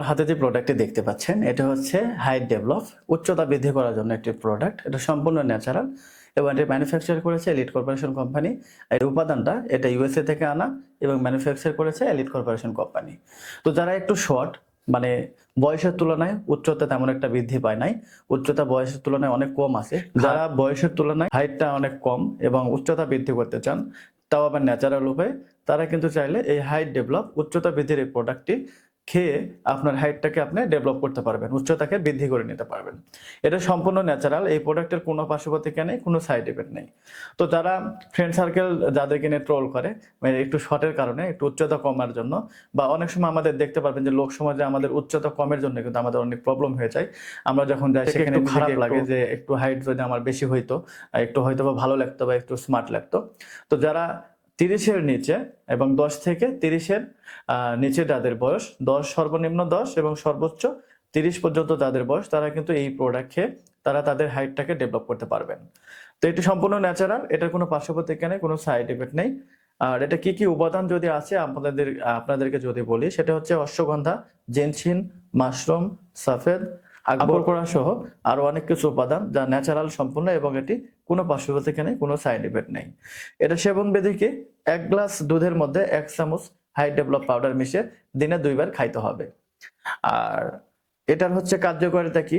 হাতে যে প্রোডাক্টটি দেখতে পাচ্ছেন এটা হচ্ছে হাইট ডেভেলপ উচ্চতা বৃদ্ধি করার জন্য একটি প্রোডাক্ট এটা সম্পূর্ণ ন্যাচারাল এবং এটি ম্যানুফ্যাকচার করেছে এলিট কর্পোরেশন কোম্পানি এর উপাদানটা এটা ইউএসএ থেকে আনা এবং ম্যানুফ্যাকচার করেছে এলিট কর্পোরেশন কোম্পানি তো যারা একটু শর্ট মানে বয়সের তুলনায় উচ্চতা তেমন একটা বৃদ্ধি পায় নাই। উচ্চতা বয়সের তুলনায় অনেক কম আছে। যারা বয়সের তুলনায় হাইটটা অনেক কম এবং উচ্চতা বৃদ্ধি করতে চান তাও আবার ন্যাচারাল উপায়ে তারা কিন্তু চাইলে এই হাইট ডেভেলপ উচ্চতা বৃদ্ধির এই প্রোডাক্টটি খেয়ে আপনার হাইটটাকে আপনি ডেভেলপ করতে পারবেন উচ্চতাকে বৃদ্ধি করে নিতে পারবেন। এটা সম্পূর্ণ ন্যাচারাল এই প্রোডাক্টের কোনো পার্শ্বপ্রতিক্রিয়া নেই কোনো সাইড এফেক্ট নেই। তো যারা ফ্রেন্ড সার্কেল যাদেরকে নিয়ে ট্রোল করে মানে একটু শর্টের কারণে একটু উচ্চতা কমার জন্য বা অনেক সময় আমাদের দেখতে পারবেন যে লোক সমাজে আমাদের উচ্চতা কমের জন্য কিন্তু আমাদের অনেক প্রবলেম হয়ে যায়। আমরা যখন যাই সেখানে খারাপ লাগে। যে একটু হাইট যদি আমার বেশি হইতো একটু হয়তো বা ভালো লাগতো বা একটু স্মার্ট লাগতো। তো যারা তিরিশের নিচে এবং দশ থেকে তিরিশের নিচে যাদের বয়স, দশ সর্বনিম্ন দশ এবং সর্বোচ্চ তিরিশ পর্যন্ত যাদের বয়স, তারা কিন্তু এই প্রোডাক্ট খেয়ে তারা তাদের হাইটটাকে ডেভেলপ করতে পারবেন। তো এটি সম্পূর্ণ ন্যাচারাল এটার কোনো পার্শ্বপ্রতিক্রিয়া নেই, কোনো সাইড এফেক্ট নেই। আর এটা কি কি উপাদান যদি আছে, আপনাদের, আপনাদেরকে যদি বলি, সেটা হচ্ছে অশ্বগন্ধা, জেনসিন, মাশরুম, সাফেদ আকবর করা সহ আরও অনেক কিছু উপাদান যা ন্যাচারাল সম্পূর্ণ এবং এটি কোনো পার্শ্বপ্রতিক্রিয়া নেই কোনো সাইড এফেক্ট নেই। এটা সেবন বিধিকে এক গ্লাস দুধের মধ্যে এক চামচ হাই ডেভেলপ পাউডার মিশিয়ে দিনে দুইবার খাইতে হবে। আর এটার হচ্ছে কার্যকারিতা কি?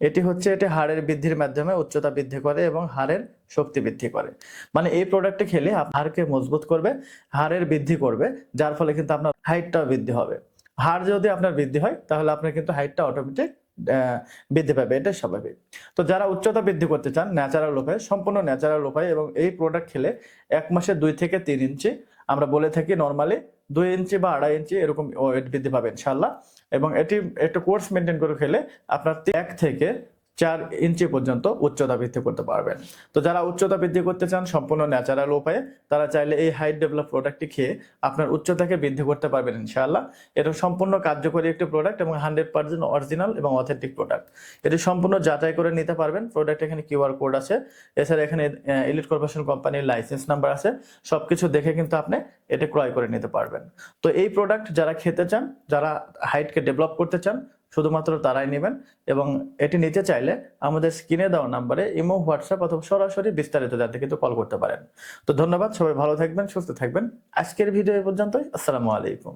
এটি হচ্ছে এটি হাড়ের বৃদ্ধির মাধ্যমে উচ্চতা বৃদ্ধি করে এবং হাড়ের শক্তি বৃদ্ধি করে। মানে এই প্রোডাক্টটি খেলে হাড়কে মজবুত করবে হাড়ের বৃদ্ধি করবে যার ফলে কিন্তু আপনার হাইটটাও বৃদ্ধি হবে। হাড় যদি আপনার বৃদ্ধি হয় তাহলে আপনার কিন্তু হাইটটা অটোমেটিক বৃদ্ধি পাবে, এটা স্বাভাবিক। তো যারা উচ্চতা বৃদ্ধি করতে চান ন্যাচারাল উপায়ে সম্পূর্ণ ন্যাচারাল উপায়ে এবং এই প্রোডাক্ট খেলে এক মাসে দুই থেকে তিন ইঞ্চি, আমরা বলে থাকি নর্মালি দুই ইঞ্চি বা আড়াই ইঞ্চি এরকম ওয়েট বৃদ্ধি পাবে ইনশাল্লাহ এবং এটি, একটু কোর্স মেনটেন করে খেলে আপনার এক থেকে চার ইঞ্চি পর্যন্ত উচ্চতা বৃদ্ধি করতে পারবেন। তো যারা উচ্চতা বৃদ্ধি করতে চান, সম্পূর্ণ ন্যাচারাল উপায়ে, তারা চাইলে এই হাইট ডেভেলপ প্রোডাক্টটি খেয়ে আপনার উচ্চতাকে বৃদ্ধি করতে পারবেন ইনশাআল্লাহ। এটা সম্পূর্ণ কার্যকরী একটি প্রোডাক্ট এবং হান্ড্রেড পার্সেন্ট অরিজিনাল এবং অথেন্টিক প্রোডাক্ট এটি সম্পূর্ণ যাচাই করে নিতে পারবেন। প্রোডাক্ট এখানে কিউআর কোড আছে। এছাড়া এখানে ইলিট কর্পোরেশন কোম্পানির লাইসেন্স নাম্বার আছে। সব কিছু দেখে কিন্তু আপনি এটা ক্রয় করে নিতে পারবেন। তো এই প্রোডাক্ট যারা খেতে চান, যারা হাইটকে ডেভেলপ করতে চান শুধুমাত্র তারাই নেবেন এবং এটি নিতে চাইলে আমাদের স্ক্রিনে দেওয়া নাম্বারে ইমো, হোয়াটসঅ্যাপ অথবা সরাসরি বিস্তারিত জানতে কিন্তু কল করতে পারেন। তো ধন্যবাদ, সবাই ভালো থাকবেন, সুস্থ থাকবেন। আজকের ভিডিও এ পর্যন্তই, আসসালামু আলাইকুম।